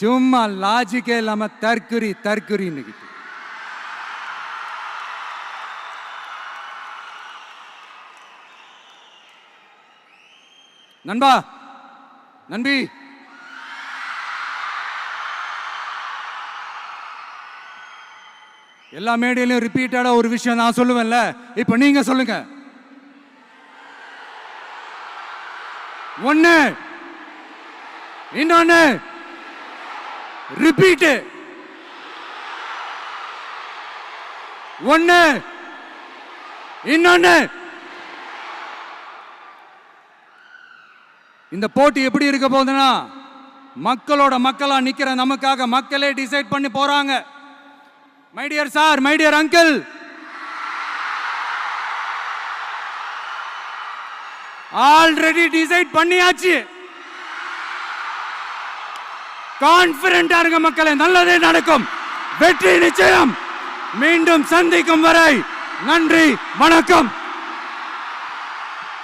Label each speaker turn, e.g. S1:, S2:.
S1: சும்மா லாஜிக்கே இல்லாம தற்குறி தற்குறின்னு நண்பா நன்றி எல்லா மேடையிலும் ரிப்பீட்டடா ஒரு விஷயம் நான் சொல்லுவேன்ல. இப்ப நீங்க சொல்லுங்க. ஒன்னு இன்னொன்னு. ரிப்பீட்டு ஒன்று இன்னொன்னு. இந்த போட்டி எப்படி இருக்க போகுதுன்னா மக்களோட மக்களா நிக்கிற நமக்காக மக்களே டிசைட் பண்ணி போறாங்க. My dear sir my dear uncle already decide பண்ணியாச்சு. கான்பிடண்டா இருங்க மக்களே நல்லதே நடக்கும். வெற்றி நிச்சயம். மீண்டும் சந்திக்கும் வரை நன்றி வணக்கம்.